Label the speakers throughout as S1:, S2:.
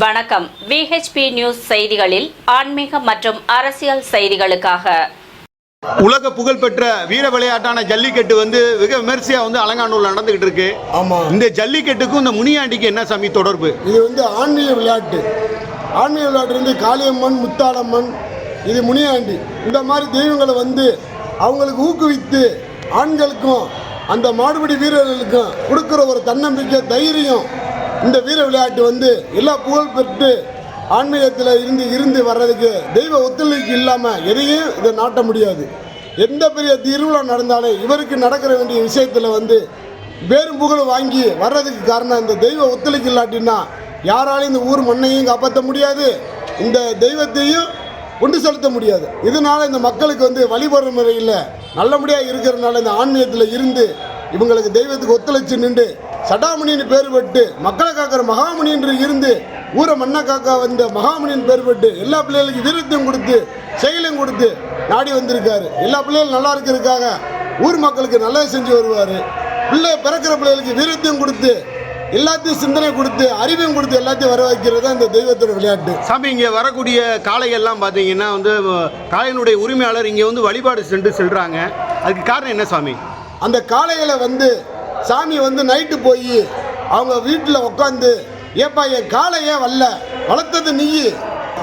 S1: வணக்கம். VHP news செய்திகளில் ஆன்மீக மற்றும் அரசியல் செய்திகளுக்காக.
S2: உலக புகழ்பெற்ற வீர விளையாட்டான ஜல்லிக்கட்டு வந்து வெகு விமர்சையா வந்து அலங்காநூல் நடந்துகிட்டு இருக்கு.
S3: ஆமா.
S2: இந்த ஜல்லிக்கட்டுக்கும் இந்த முனியாண்டிக்கு என்ன சாமி தொடர்பு?
S3: இது வந்து ஆன்மீக விளையாட்டு. ஆன்மீக விளையாட்டு வந்து காளியம்மன் முத்தாளம்மன் இது முனியாண்டி. இந்த மாதிரி தெய்வங்களை வந்து அவங்களுக்கு ஊக்குவித்து ஆண்களுக்கும் அந்த மாடுபிடி வீரர்களுக்கும் கொடுக்குற ஒரு தன்னம்பிக்கை தைரியம் இந்த வீர விளையாட்டு வந்து எல்லா புகழ் பெற்று ஆன்மீகத்தில் இருந்து இருந்து வர்றதுக்கு தெய்வ ஒத்துழைப்பு இல்லாமல் எதையும் இதை நாட்ட முடியாது. எந்த பெரிய திருவிழா நடந்தாலும் இவருக்கு நடக்கிற வேண்டிய விஷயத்தில் வந்து பேரும் புகழ் வாங்கி வர்றதுக்கு காரணம் இந்த தெய்வ ஒத்துழைப்பு இல்லாட்டின்னா யாராலையும் இந்த ஊர் மண்ணையும் காப்பாற்ற முடியாது. இந்த தெய்வத்தையும் கொண்டு செலுத்த முடியாது. இதனால் இந்த மக்களுக்கு வந்து வழிபடுற முறையில் நல்லபடியாக இருக்கிறனால இந்த ஆன்மீகத்தில் இருந்து இவங்களுக்கு தெய்வத்துக்கு ஒத்துழைச்சு நின்று சடாமணின்னு பேர் பெற்று மக்களை காக்கிற மகாமணி என்று இருந்து ஊரை மண்ணை காக்க வந்த மகாமணியின் பேர் பெற்று எல்லா பிள்ளைகளுக்கும் வீரத்தையும் கொடுத்து செயலையும் கொடுத்து நாடி வந்திருக்காரு. எல்லா பிள்ளைகளும் நல்லா இருக்கிறதுக்காக ஊர் மக்களுக்கு நல்லது செஞ்சு வருவார். பிள்ளை பிறக்கிற பிள்ளைகளுக்கு வீரத்தையும் கொடுத்து எல்லாத்தையும் சிந்தனை கொடுத்து அறிவையும் கொடுத்து எல்லாத்தையும் வர வைக்கிறது தான் இந்த தெய்வத்தோட விளையாட்டு.
S2: சாமி இங்கே வரக்கூடிய காளைகள்லாம் பார்த்தீங்கன்னா வந்து காளையினுடைய உரிமையாளர் இங்கே வந்து வழிபாடு சென்று செல்றாங்க. அதுக்கு காரணம் என்ன சாமி?
S3: அந்த காளைகளை வந்து சாமி வந்து நைட்டு போய் அவங்க வீட்டில் உட்காந்து ஏப்பா என் காலை ஏன் வரல வளர்த்தது நீ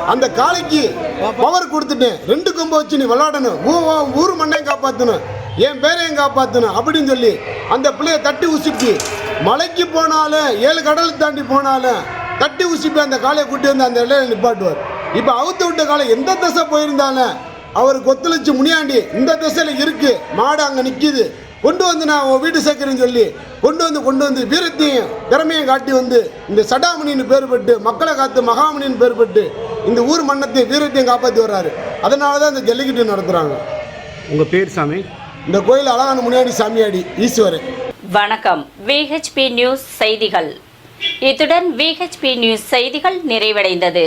S3: அந்த காளைக்கு பவர் கொடுத்துட்டேன். ரெண்டு கொம்பு வச்சு நீ விளாடணும். ஊ- ஊர் மண்ணையும் காப்பாற்றணும் என் பேரையும் காப்பாற்றணும் அப்படின்னு சொல்லி அந்த பிள்ளைய தட்டி உசுப்பி. மலைக்கு போனாலும் ஏழு கடல் தாண்டி போனாலும் தட்டி உசுப்பி அந்த காளையை கூட்டி வந்து அந்த இடையில நிப்பாட்டுவார். இப்போ அவுத்து விட்ட காளை எந்த திசை போயிருந்தாலும் அவருக்கு ஒத்துழைச்சு முனியாண்டி இந்த திசையில் இருக்குது மாடு அங்கே நிற்கிது கொண்டு வந்து நான் உன் வீட்டு சேர்க்கிறேன்னு சொல்லி கொண்டு வந்து கொண்டு வந்து வீரத்தையும் திறமையும் காட்டி வந்து இந்த சடாமணின்னு பேர் பெற்று மக்களை காத்து மகாமணின்னு பேர் பெற்று இந்த ஊர் மன்னத்தையும் வீரத்தையும் காப்பாற்றி வர்றாரு. அதனால தான் இந்த ஜல்லிக்கட்டு நடத்துகிறாங்க
S2: உங்கள் பேர் சாமி?
S3: இந்த கோயில் அழகான முனியாண்டி சாமியாடி ஈஸ்வரன்.
S1: வணக்கம். விஹெச்பி நியூஸ் செய்திகள். இத்துடன் விஹெச்பி நியூஸ் செய்திகள் நிறைவடைந்தது.